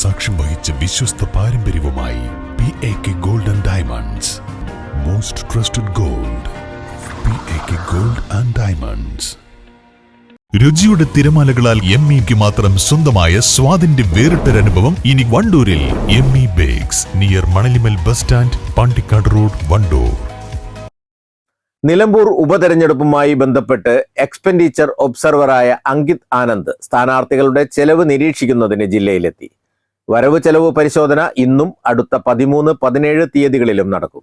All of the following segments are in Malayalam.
സാക്ഷ്യം വഹിച്ച വിശ്വസ്ത പാരമ്പര്യവുമായി P A K gold and diamonds most trusted gold P A K gold and diamonds രുചിയുടെ തിരമാലകളാൽ എം ഇക്ക് മാത്രം സ്വന്തമായ സ്വാദിന്റെ വേറിട്ടൊരനുഭവം ഇനി വണ്ടൂരിൽ M E bakes near Manalimal bus stand Pandikkad road Wandoor. Nilambur ഉപതെരഞ്ഞെടുപ്പുമായി ബന്ധപ്പെട്ട് എക്സ്പെൻഡിച്ചർ ഒബ്സർവറായ അങ്കിത് ആനന്ദ് സ്ഥാനാർത്ഥികളുടെ ചെലവ് നിരീക്ഷിക്കുന്നതിന് ജില്ലയിലെത്തി. വരവ് ചെലവ് പരിശോധന ഇന്നും അടുത്ത പതിമൂന്ന് പതിനേഴ് തീയതികളിലും നടക്കും.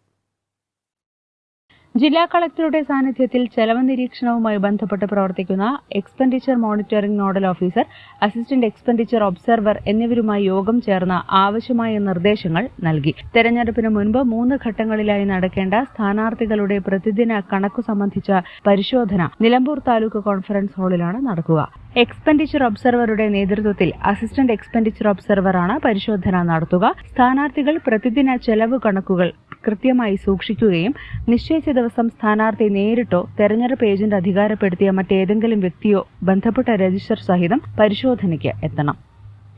ജില്ലാ കളക്ടറുടെ സാന്നിധ്യത്തിൽ ചെലവ് നിരീക്ഷണവുമായി ബന്ധപ്പെട്ട് പ്രവർത്തിക്കുന്ന expenditure monitoring nodal officer assistant expenditure observer എന്നിവരുമായി യോഗം ചേർന്ന് ആവശ്യമായ നിർദ്ദേശങ്ങൾ നൽകി. തെരഞ്ഞെടുപ്പിന് മുൻപ് മൂന്ന് ഘട്ടങ്ങളിലായി നടക്കേണ്ട സ്ഥാനാർത്ഥികളുടെ പ്രതിദിന കണക്കു സംബന്ധിച്ച പരിശോധന നിലമ്പൂർ താലൂക്ക് കോൺഫറൻസ് ഹാളിലാണ് നടക്കുക. എക്സ്പെൻഡിച്ചർ ഒബ്സർവറുടെ നേതൃത്വത്തിൽ അസിസ്റ്റന്റ് എക്സ്പെൻഡിച്ചർ ഒബ്സർവറാണ് പരിശോധന നടത്തുക. സ്ഥാനാർത്ഥികൾ പ്രതിദിന ചെലവ് കണക്കുകൾ കൃത്യമായി സൂക്ഷിക്കുകയും നിശ്ചയിച്ച ദിവസം സ്ഥാനാർത്ഥി നേരിട്ടോ തെരഞ്ഞെടുപ്പ് ഏജന്റ് അധികാരപ്പെടുത്തിയ മറ്റേതെങ്കിലും വ്യക്തിയോ ബന്ധപ്പെട്ട രജിസ്റ്റർ സഹിതം പരിശോധനയ്ക്ക് എത്തണം.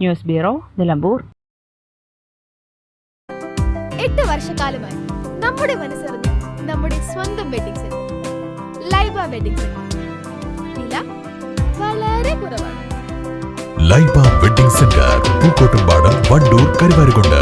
News bureau Nilambur. എട്ട് വർഷക്കാലമായി നമ്മുടെ മനസ്സറിഞ്ഞ നമ്മുടെ സ്വന്തം wedding centre Laiba wedding centre വില വളരെ കുറവാണ്. Laiba wedding centre Pookkottumpadam Wandoor Karuvarakundu.